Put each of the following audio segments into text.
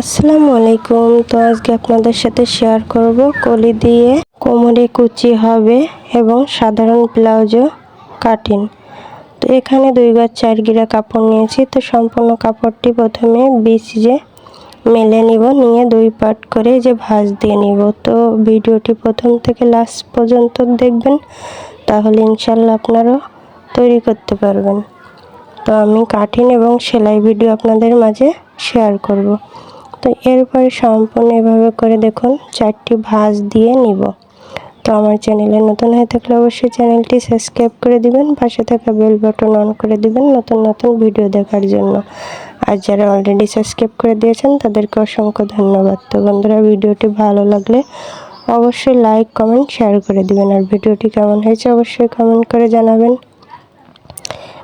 আসসালামু আলাইকুম। তো আজকে আপনাদের সাথে শেয়ার করব কলি দিয়ে কোমরে কুচি হবে এবং সাধারণ ব্লাউজও কাটিন তো এখানে দুই গজ চার গিরা কাপড় নিয়েছি। তো সম্পূর্ণ কাপড়টি প্রথমে যে মেলে নিব, নিয়ে দুই পার্ট করে যে ভাঁজ দিয়ে নিব। তো ভিডিওটি প্রথম থেকে লাস্ট পর্যন্ত দেখবেন, তাহলে ইনশাল্লাহ আপনারাও তৈরি করতে পারবেন। তো আমি কাঠিং এবং সেলাই ভিডিও আপনাদের মাঝে শেয়ার করব। তো এরপরে সম্পূর্ণ এভাবে করে দেখুন, চারটি ভাঁজ দিয়ে নিব। তো আমার চ্যানেলে নতুন হয়ে থাকলে অবশ্যই চ্যানেলটি সাবস্ক্রাইব করে দিবেন, পাশে থাকা বেল বাটন অন করে দিবেন নতুন নতুন ভিডিও দেখার জন্য। আর যারা অলরেডি সাবস্ক্রাইব করে দিয়েছেন, তাদেরকে অসংখ্য ধন্যবাদ। তো বন্ধুরা, ভিডিওটি ভালো লাগলে অবশ্যই লাইক কমেন্ট শেয়ার করে দিবেন। আর ভিডিওটি কেমন হয়েছে অবশ্যই কমেন্ট করে জানাবেন।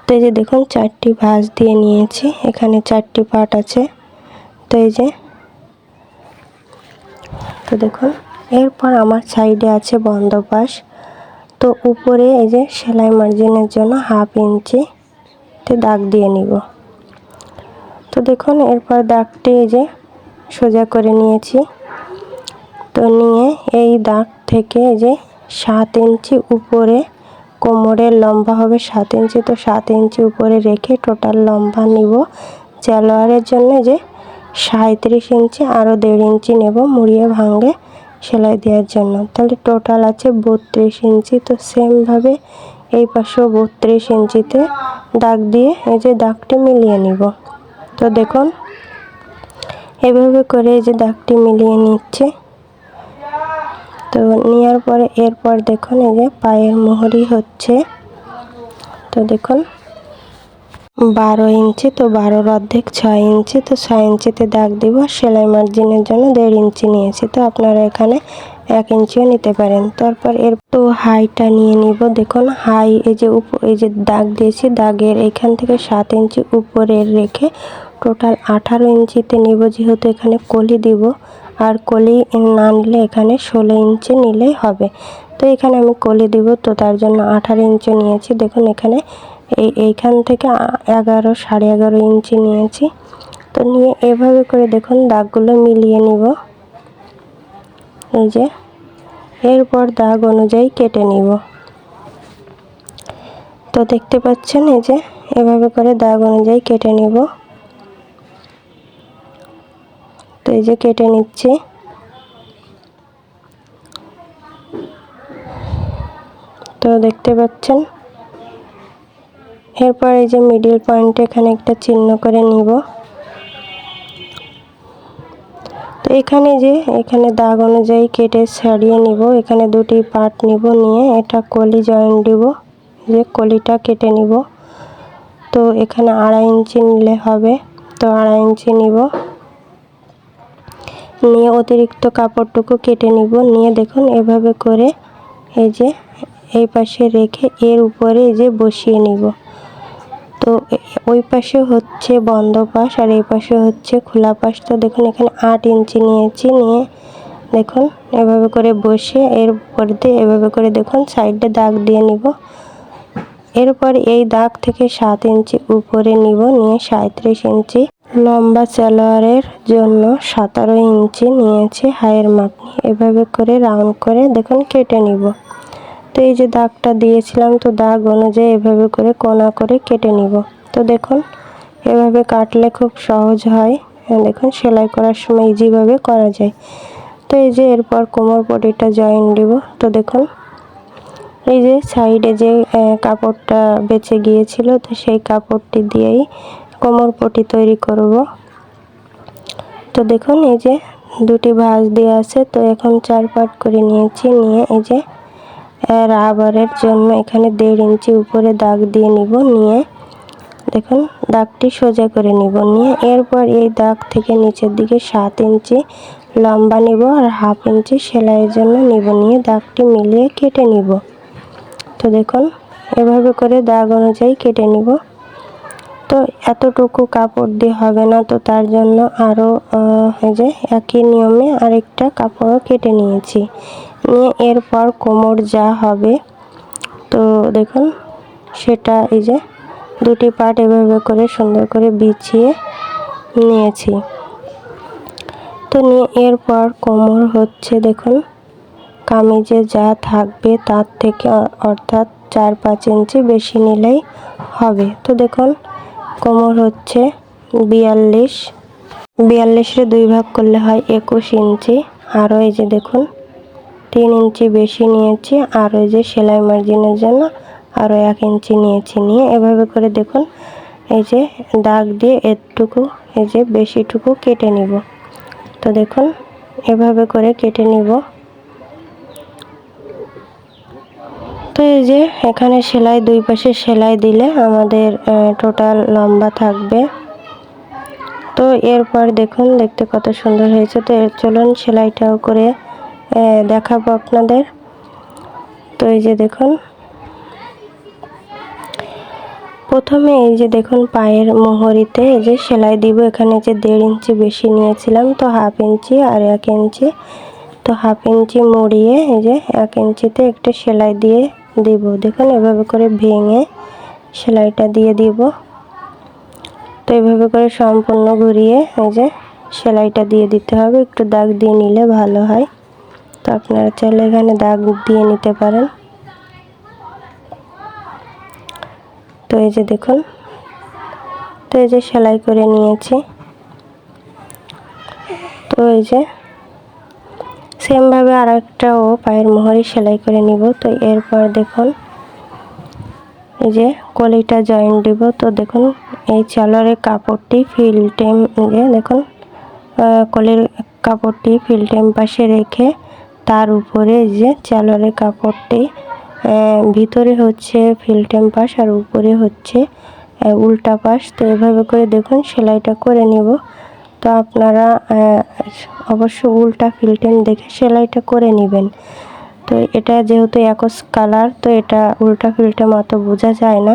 তো এই যে দেখুন, চারটি ভাঁজ দিয়ে নিয়েছি। এখানে চারটি পার্ট আছে। তো এই যে তো দেখুন, এরপর আমার সাইডে আছে বন্ধ পাশ তো উপরে এই যে সেলাই মার্জিনের জন্য হাফ ইঞ্চি তে দাগ দিয়ে নিব। তো দেখুন, এরপর দাগটি এই যে সোজা করে নিয়েছি। তো নিয়ে এই দাগ থেকে এই যে সাত ইঞ্চি উপরে কোমরের লম্বা হবে সাত ইঞ্চি, তো সাত ইঞ্চি উপরে রেখে টোটাল লম্বা নিব। চেলোয়ারের জন্য যে সাঁত্রিশ ইঞ্চি আরও দেড় ইঞ্চি নেব মুড়িয়ে ভাঙে সেলাই দেওয়ার জন্য। তাহলে টোটাল আছে বত্রিশ ইঞ্চি। তো সেমভাবে এই পাশেও বত্রিশ ইঞ্চিতে দাগ দিয়ে এই যে দাগটি মিলিয়ে নিব। তো দেখুন, এভাবে করে এই যে দাগটি মিলিয়ে নিচ্ছে। তো নেওয়ার পরে এরপর দেখুন এই যে পায়ের মোহরি হচ্ছে। তো দেখুন বারো ইঞ্চি তো বারোর অর্ধেক, ছয় ইঞ্চি তো ছয় ইঞ্চিতে দাগ দিব। সেলাই মার্জিনের জন্য দেড় ইঞ্চি নিয়েছি। তো আপনারা এখানে এক ইঞ্চিও নিতে পারেন। তারপর এর তো হাইটা নিয়ে নিব। দেখুন, হাই এই যে উপ এই যে দাগ দিয়েছি, দাগের এখান থেকে সাত ইঞ্চি উপরে রেখে টোটাল আঠারো ইঞ্চিতে নিব। যেহেতু এখানে কলি দিব, আর কলি না নিলে এখানে ষোলো ইঞ্চি নিলেই হবে। তো এখানে আমি কলি দিব। তো তার জন্য আঠারো ইঞ্চি নিয়েছি। দেখুন, এখানে এই, এইখান থেকে এগারো, সাড়ে এগারো ইঞ্চি নিয়েছি। তো নিয়ে এভাবে করে দেখুন দাগগুলো মিলিয়ে নিব। এই যে, এরপর দাগ অনুযায়ী কেটে নিব। তো দেখতে পাচ্ছেন এই যে, এভাবে করে দাগ অনুযায়ী কেটে নিব। তো এই যে কেটে নিচ্ছি। তো দেখতে পাচ্ছেন এরপর এই যে মিডিল পয়েন্টে এখানে একটা চিহ্ন করে নিব। তো এখানে যে, এখানে দাগ অনুযায়ী কেটে ছাড়িয়ে নিব। এখানে দুটি পার্ট নিব নিয়ে এটা কলি জয়েন দিব, যে কলিটা কেটে নিব। তো এখানে আড়াই ইঞ্চি নিলে হবে, তো আড়াই ইঞ্চি নিব। নিয়ে অতিরিক্ত কাপড়টুকু কেটে নিব। নিয়ে দেখুন এভাবে করে এই যে এই পাশে রেখে এর উপরে যে বসিয়ে নিব। তো ওই পাশে হচ্ছে বন্ধ পাশ আর এই পাশে হচ্ছে খোলা পাশ। তো দেখুন, এখানে আট ইঞ্চি নিয়েছি নিয়ে দেখুন, এভাবে করে বসে এর উপর দিয়ে এভাবে করে দেখুন সাইডে দাগ দিয়ে নিব। এরপর এই দাগ থেকে সাত ইঞ্চি উপরে নিব নিয়ে সাঁত্রিশ ইঞ্চি লম্বা সালোয়ারের জন্য সতেরো ইঞ্চি নিয়েছি হায়ের মাপ এভাবে করে রাউন্ড করে দেখুন, কেটে নিব। তো এই যে দাগটা দিয়েছিলাম, তো দাগ অনুযায়ী এভাবে করে কোনা করে কেটে নিব। তো দেখুন, এভাবে কাটলে খুব সহজ হয়। দেখুন, সেলাই করার সময় ইজিভাবে করা যায়। তো এই যে এরপর কোমর পটিটা জয়েন দিব। তো দেখুন, এই যে সাইডে যে কাপড়টা বেঁচে গিয়েছিল, তো সেই কাপড়টি দিয়েই কোমর পটি তৈরি করব। তো দেখুন, এই যে দুটি ভাঁজ দিয়ে আছে, তো এখন চার পাট করে নিয়েছি। নিয়ে এই যে রাবারের জন্য এখানে দেড় ইঞ্চি উপরে দাগ দিয়ে নিব, নিয়ে দেখুন, দাগটি সোজা করে নিব, নিয়ে এরপর এই দাগ থেকে নিচের দিকে সাত ইঞ্চি লম্বা নিব আর হাফ ইঞ্চি সেলাইয়ের জন্য নিব, নিয়ে দাগটি মিলিয়ে কেটে নিব। তো দেখুন, এভাবে করে দাগ অনুযায়ী কেটে নিব। তো এতটুকু কাপড় দিয়ে হবে না, তো তার জন্য আরও যে একই নিয়মে আরেকটা কাপড়ও কেটে নিয়েছি। নিয়ে এরপর কোমর যা হবে, তো দেখুন, সেটা এই যে দুটি পার্ট এভাবে করে সুন্দর করে বিছিয়ে নিয়েছি। তো নিয়ে এরপর কোমর হচ্ছে দেখুন, কামিজে যা থাকবে তার থেকে অর্থাৎ চার পাঁচ ইঞ্চি বেশি নিলেই হবে। তো দেখুন, কোমর হচ্ছে বিয়াল্লিশ। বিয়াল্লিশে দুই ভাগ করলে হয় একুশ ইঞ্চি। আরও এই যে দেখুন তিন ইঞ্চি বেশি নিয়েছি, আর ওই যে সেলাই মার্জিনের জন্য আরও এক ইঞ্চি নিয়েছি নিয়ে। এভাবে করে দেখুন, এই যে দাগ দিয়ে এরটুকু এই যে বেশিটুকু কেটে নিব। তো দেখুন, এভাবে করে কেটে নিব। তো এই যে এখানে সেলাই, দুই পাশে সেলাই দিলে আমাদের টোটাল লম্বা থাকবে। তো এরপর দেখুন, দেখতে কত সুন্দর হয়েছে। তো চলুন সেলাইটাও করে দেখাবো আপনাদের। তো এই যে দেখুন। প্রথমে এই যে দেখুন পায়ের মোহরিতে এই যে সেলাই দিব। এখানে যে দেড় ইঞ্চি বেশি নিয়েছিলাম, তো হাফ ইঞ্চি আর এক ইঞ্চি। তো হাফ ইঞ্চি মুড়িয়ে এই যে এক ইঞ্চিতে একটা সেলাই দিয়ে দিব। দেখুন, এভাবে করে ভেঙে সেলাইটা দিয়ে দিব। তো এভাবে করে সম্পূর্ণ ঘুরিয়ে এই যে সেলাইটা দিয়ে দিতে হবে। একটু দাগ দিয়ে নিলে ভালো হয়। তো আপনারা চাইলে এখানে দাগ দিয়ে নিতে পারেন। তো এই যে দেখুন, তো এই যে সেলাই করে নিয়েছি। তো এই যে সেমভাবে আর একটাও পায়ের মোহরে সেলাই করে নিব। তো এরপর দেখুন, এই যে কলিটা জয়েন্ট দিব। তো দেখুন, এই চালরের কাপড়টি ফিল টেম যে দেখুন কলির কাপড়টি ফিল টেম পাশে রেখে তার উপরে যে চালরের কাপড়টি ভিতরে হচ্ছে ফিল্টেম পাশ আর উপরে হচ্ছে উল্টা পাশ। তো এভাবে করে দেখুন, সেলাইটা করে নিব। তো আপনারা অবশ্য উল্টা ফিল্টেম দেখে সেলাইটা করে নেবেন। তো এটা যেহেতু একস কালার, তো এটা উল্টা ফিল্টেম অত বোঝা যায় না।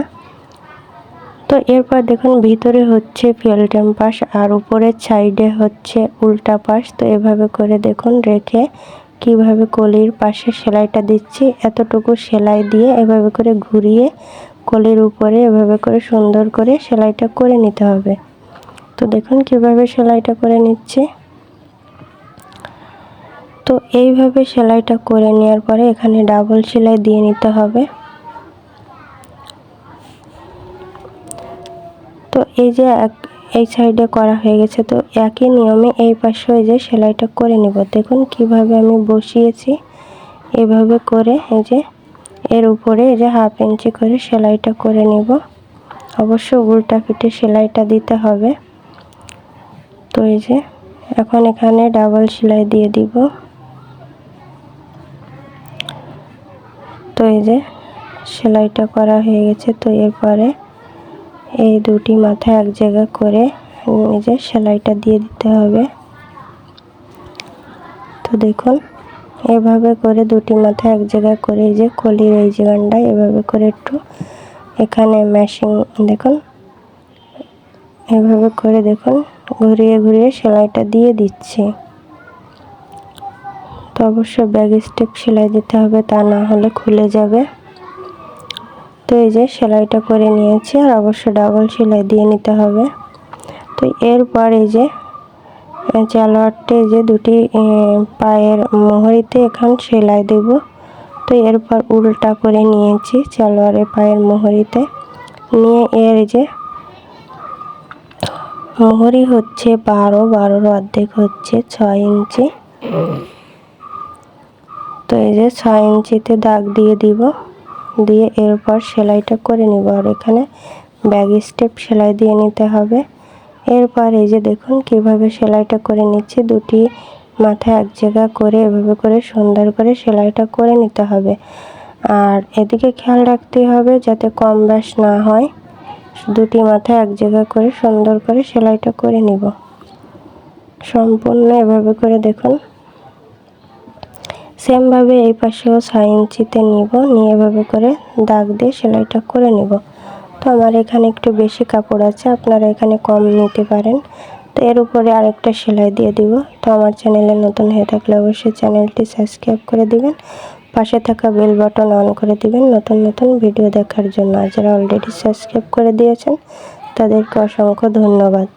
তো এরপর দেখুন, ভিতরে হচ্ছে ফিল্টেম পাশ আর উপরের সাইডে হচ্ছে উল্টা পাশ। তো এভাবে করে দেখুন, রেখে কীভাবে কলির পাশে সেলাইটা দিচ্ছি, এতটুকু সেলাই দিয়ে এভাবে করে ঘুরিয়ে কলির উপরে এভাবে করে সুন্দর করে সেলাইটা করে নিতে হবে। তো দেখুন কীভাবে সেলাইটা করে নিচ্ছে। তো এইভাবে সেলাইটা করে নেওয়ার পরে এখানে ডাবল সেলাই দিয়ে নিতে হবে। তো এই যে এই সাইডে করা হয়ে গেছে। তো একই নিয়মে এই পাশে এই যে সেলাইটা করে নিব। দেখুন কীভাবে আমি বসিয়েছি। এভাবে করে এই যে, এর উপরে এই যে হাফ ইঞ্চি করে সেলাইটা করে নিব। অবশ্য উল্টা পিঠে সেলাইটা দিতে হবে। তো এই যে, এখন এখানে ডাবল সেলাই দিয়ে দিব। তো এই যে, সেলাইটা করা হয়ে গেছে। তো এরপরে এই দুটি মাথা এক জায়গা করে যে সেলাইটা দিয়ে দিতে হবে। তো দেখুন, এভাবে করে দুটি মাথা এক জায়গায় করে এই যে কলির এই জায়গাটায় এভাবে করে একটু এখানে ম্যাশিং দেখুন, এভাবে করে দেখুন, ঘুরিয়ে ঘুরিয়ে সেলাইটা দিয়ে দিচ্ছি। তো অবশ্যই ব্যাগ স্টেপ সেলাই দিতে হবে, তা না হলে খুলে যাবে। তো এই যে সেলাইটা করে নিয়েছি আর অবশ্য ডাবল সেলাই দিয়ে নিতে হবে। তো এরপর এই যে এই যে দুটি পায়ের মোহরিতে এখন সেলাই দেব। তো এরপর উল্টা করে নিয়েছি সালোয়ারের পায়ের মোহরিতে। নিয়ে এর যে মোহরি হচ্ছে বারো, বারোর অর্ধেক হচ্ছে ছয় ইঞ্চি। তো এই যে ছয় ইঞ্চিতে দাগ দিয়ে দিব। দিয়ে এরপর সেলাইটা করে নিব। আর এখানে ব্যাগ স্টেপ সেলাই দিয়ে নিতে হবে। এরপর এই যে দেখুন কীভাবে সেলাইটা করে নিচ্ছি, দুটি মাথা এক জায়গা করে এভাবে করে সুন্দর করে সেলাইটা করে নিতে হবে। আর এদিকে খেয়াল রাখতে হবে যাতে কম ব্যাস না হয়। দুটি মাথা এক জায়গা করে সুন্দর করে সেলাইটা করে নিব। সম্পূর্ণ এভাবে করে দেখুন সেমভাবে এই পাশেও ছয় ইঞ্চিতে নিব, নিয়ে এভাবে করে দাগ দিয়ে সেলাইটা করে নিব। তো আমার এখানে একটু বেশি কাপড় আছে, আপনারা এখানে কম নিতে পারেন। তো এর উপরে আরেকটা সেলাই দিয়ে দিব। তো আমার চ্যানেলে নতুন হয়ে থাকলে অবশ্যই চ্যানেলটি সাবস্ক্রাইব করে দিবেন, পাশে থাকা বেল বাটন অন করে দিবেন নতুন নতুন ভিডিও দেখার জন্য। যারা অলরেডি সাবস্ক্রাইব করে দিয়েছেন, তাদেরকে অসংখ্য ধন্যবাদ।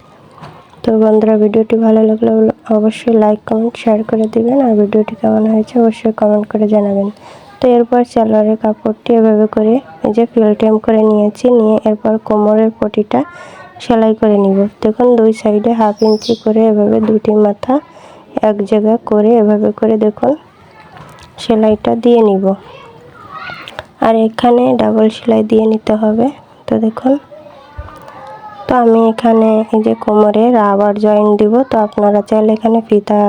তো বন্ধুরা, ভিডিওটি ভালো লাগলে অবশ্যই লাইক কমেন্ট শেয়ার করে দিবেন। আর ভিডিওটি কেমন হয়েছে অবশ্যই কমেন্ট করে জানাবেন। তো এরপর সালোয়ারের কাপড়টি এভাবে করে এই যে ফিল করে নিয়েছি, নিয়ে এরপর কোমরের পটিটা সেলাই করে নিব। দেখুন, দুই সাইডে হাফ ইঞ্চি করে এভাবে দুটি মাথা এক জায়গা করে এভাবে করে দেখুন সেলাইটা দিয়ে নিব। আর এখানে ডাবল সেলাই দিয়ে নিতে হবে। তো দেখুন তো আমি এখানে এই যে কোমরে রাবার জয়েন্ট দিব, তো আপনারা চাইলে এখানে ফিতা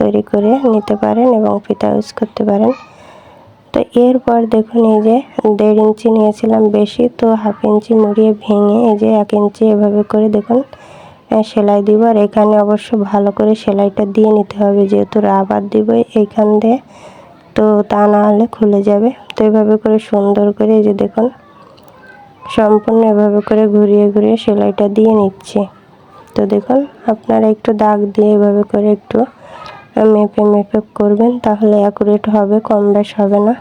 তৈরি করে নিতে পারেন এবং ফিতা ইউজ করতে পারেন। তো এরপর দেখুন এই যে দেড় ইঞ্চি নিয়েছিলাম বেশি, তো হাফ ইঞ্চি মুড়িয়ে ভেঙে এই যে এক ইঞ্চি এভাবে করে দেখুন সেলাই দিব। আর এখানে অবশ্য ভালো করে সেলাইটা দিয়ে নিতে হবে, যেহেতু রাবার দিব এইখান দিয়ে, তো তা না হলে খুলে যাবে। তো এভাবে করে সুন্দর করে এই যে দেখুন সম্পূর্ণ এভাবে করে ঘুরিয়ে ঘুরিয়ে সেলাইটা দিয়ে নিচ্ছি। তো দেখুন, আপনারা একটু দাগ দিয়ে এভাবে করে একটু মেপে মেপে করবেন, তাহলে অ্যাকুরেট হবে, কম বেশ হবে না।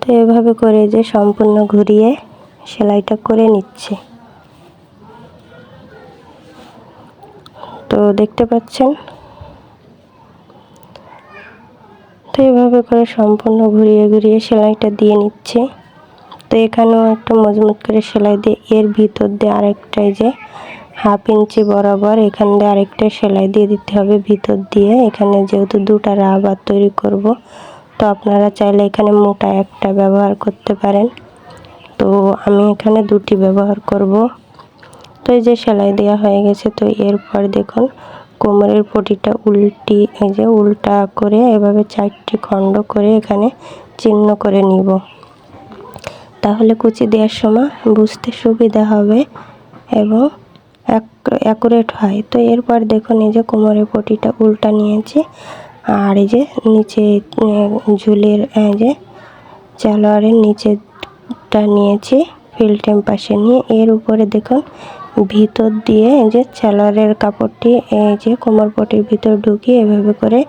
তো এভাবে করে যে সম্পূর্ণ ঘুরিয়ে সেলাইটা করে নিচ্ছে। তো দেখতে পাচ্ছেন? তো এভাবে করে সম্পূর্ণ ঘুরিয়ে ঘুরিয়ে সেলাইটা দিয়ে নিচ্ছে। তো এখানেও একটা মজবুত করে সেলাই দিয়ে, এর ভিতর দিয়ে আরেকটাই যে হাফ ইঞ্চি বরাবর এখান দিয়ে আরেকটা সেলাই দিয়ে দিতে হবে। ভিতর দিয়ে এখানে যেহেতু দুটা রাবার তৈরি করব, তো আপনারা চাইলে এখানে মোটা একটা ব্যবহার করতে পারেন। তো আমি এখানে দুটি ব্যবহার করব। তো এই যে সেলাই দেওয়া হয়ে গেছে, তো এরপর দেখুন কোমরের পটিটা উল্টি, এই যে উল্টা করে এভাবে চারটি খণ্ড করে এখানে চিহ্ন করে নিব। তাহলে কুচি দেওয়ার সময় বুঝতে সুবিধা হবে এবং অ্যাকুরেট হয়। তো এরপর দেখুন এই যে কোমরের পটিটা উল্টা নিয়েছি আর এই যে নিচে ঝুলের এই যে চালোয়ারের নিচেটা নিয়েছি ফিল্টেম পাশে নিয়ে। এর উপরে দেখুন ভিতর দিয়ে এই যে চালোয়ারের কাপড়টি, এই যে কোমর পটির ভিতর ঢুকিয়ে এভাবে করে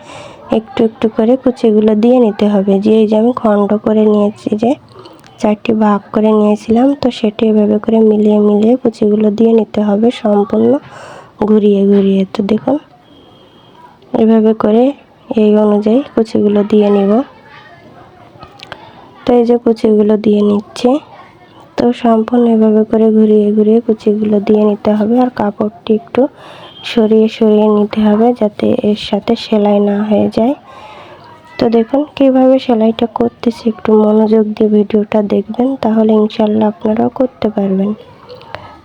একটু একটু করে কুচিগুলো দিয়ে নিতে হবে। যে, এই যে আমি খণ্ড করে নিয়েছি যে চারটি ভাগ করে নিয়েছিলাম, তো সেটি এভাবে করে মিলিয়ে মিলিয়ে কুচিগুলো দিয়ে নিতে হবে সম্পূর্ণ ঘুরিয়ে ঘুরিয়ে। তো দেখুন, এভাবে করে এই অনুযায়ী কুচিগুলো দিয়ে নিব। তো এই যে কুচিগুলো দিয়ে নিচ্ছে, তো সম্পূর্ণ এভাবে করে ঘুরিয়ে ঘুরিয়ে কুচিগুলো দিয়ে নিতে হবে আর কাপড়টি একটু সরিয়ে সরিয়ে নিতে হবে যাতে এর সাথে সেলাই না হয়ে যায়। তো দেখুন, কীভাবে সেলাইটা করতেছি, একটু মনোযোগ দিয়ে ভিডিওটা দেখবেন, তাহলে ইনশাল্লাহ আপনারাও করতে পারবেন।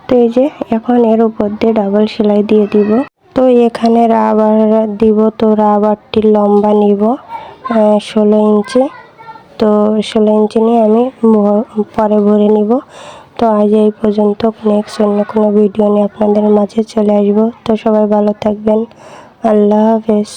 তো এই যে, এখন এর উপর দিয়ে ডাবল সেলাই দিয়ে দিব। তো এখানে রাবার দিব, তো রাবারটি লম্বা নিব ষোলো ইঞ্চি। তো ষোলো ইঞ্চি নিয়ে আমি পরে ভরে নিব। তো আজ এই পর্যন্ত নেক্সট অন্য কোনো ভিডিও নিয়ে আপনাদের মাঝে চলে আসব। তো সবাই ভালো থাকবেন। আল্লাহ হাফেজ।